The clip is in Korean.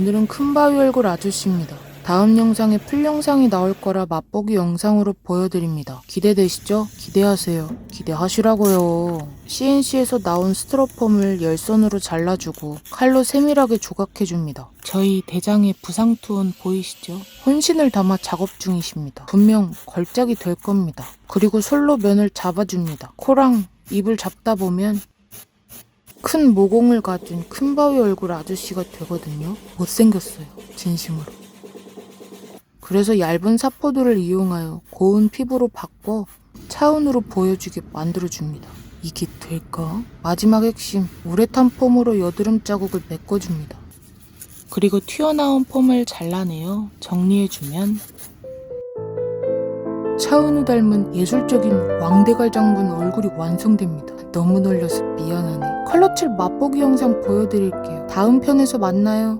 오늘은 큰 바위 얼굴 아저씨입니다. 다음 영상에 풀 영상이 나올 거라 맛보기 영상으로 보여드립니다. 기대되시죠? 기대하세요. 기대하시라고요. CNC에서 나온 스티로폼을 열선으로 잘라주고 칼로 세밀하게 조각해줍니다. 저희 대장의 부상 투혼 보이시죠? 혼신을 담아 작업 중이십니다. 분명 걸작이 될 겁니다. 그리고 솔로 면을 잡아줍니다. 코랑 입을 잡다 보면 큰 모공을 가진 큰 바위 얼굴 아저씨가 되거든요. 못생겼어요. 진심으로. 그래서 얇은 사포도를 이용하여 고운 피부로 바꿔 차은우로 보여주게 만들어줍니다. 이게 될까? 마지막 핵심, 우레탄 폼으로 여드름 자국을 메꿔줍니다. 그리고 튀어나온 폼을 잘라내어 정리해주면 차은우 닮은 예술적인 왕대갈 장군 얼굴이 완성됩니다. 너무 놀려서 미안하네. 컬러칠 맛보기 영상 보여드릴게요. 다음 편에서 만나요.